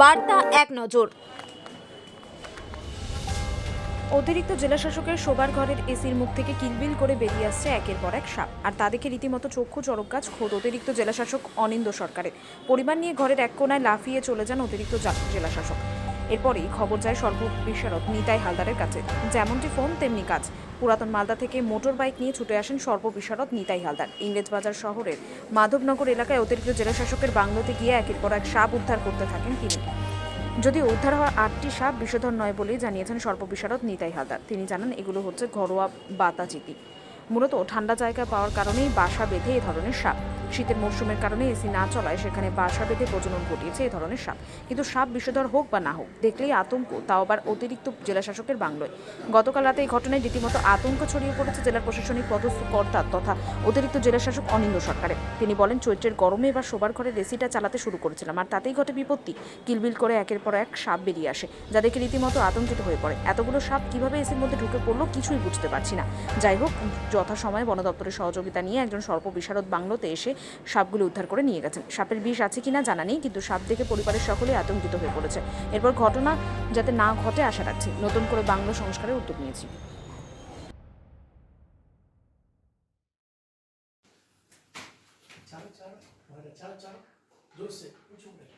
বার্তা এক নজর। অতিরিক্ত জেলাশাসকের শোবার ঘরের এসির মুখ থেকে কিলবিল করে বেরিয়ে আসছে একের পর এক সাপ। আর তা দেখে রীতিমতো চক্ষু চরক গাছ, খোদ অতিরিক্ত জেলাশাসক অনিন্দ সরকারের। পরিবার নিয়ে ঘরের এক কোনায় লাফিয়ে চলে যান অতিরিক্ত জেলা জেলাশাসক এরপরেই খবর যায় সর্ববিশারদ নিতাই হালদারের কাছে। যেমনটি ফোন, তেমনি কাজ। পুরাতন মালদা থেকে মোটর বাইক নিয়ে ছুটে আসেন সর্ববিশারদ নিতাই হালদার। ইংরেজবাজার শহরের মাধবনগর এলাকায় অতিরিক্ত জেলাশাসকের বাংলোতে গিয়ে একের পর এক সাপ উদ্ধার করতে থাকেন তিনি। যদিও উদ্ধার হওয়া আটটি সাপ বিষধর নয় বলেই জানিয়েছেন সর্ববিশারদ নিতাই হালদার। তিনি জানান, এগুলো হচ্ছে ঘরোয়া বাতাচিতি। মূলত ঠান্ডা জায়গা পাওয়ার কারণেই বাসা বেঁধে এ ধরনের সাপ। শীতের মরশুমের কারণে এসি না চলায় সেখানে বাসা বেঁধে প্রজনন ঘটিয়েছে এই ধরনের সাপ। কিন্তু সাপ বিষধর হোক বা না হোক, দেখলেই আতঙ্ক, তাও আবার অতিরিক্ত জেলাশাসকের বাংলোয়। গতকাল রাতে এই ঘটনায় রীতিমতো আতঙ্ক ছড়িয়ে পড়েছে জেলার প্রশাসনিক পদস্থ কর্তা তথা অতিরিক্ত জেলাশাসক অনিন্দ সরকারের। তিনি বলেন, চৈত্রের গরমে এবার শোবার ঘরের এসিটা চালাতে শুরু করেছিলাম, আর তাতেই ঘটে বিপত্তি। কিলবিল করে একের পর এক সাপ বেরিয়ে আসে, যা দেখে রীতিমতো আতঙ্কিত হয়ে পড়ে। এতগুলো সাপ কীভাবে এসির মধ্যে ঢুকে পড়ল কিছুই বুঝতে পারছি না। যাই হোক, যথাসময়ে বন দপ্তরের সহযোগিতা নিয়ে একজন সর্প বিশারদ বাংলোতে এসে সাপগুলো উদ্ধার করে নিয়ে গেছেন সাপের বিষ আছে কিনা জানা নেই কিন্তু সাপ দেখে পরিবারের সকলেই আতঙ্কিত হয়ে পড়েছে এরপর ঘটনা যাতে না ঘটে আশা রাখছি নতুন করে বাংলো সংস্কারের উদ্যোগ নিয়েছি चारो चारो भएर चारो चारो जोर से पूछो बेटा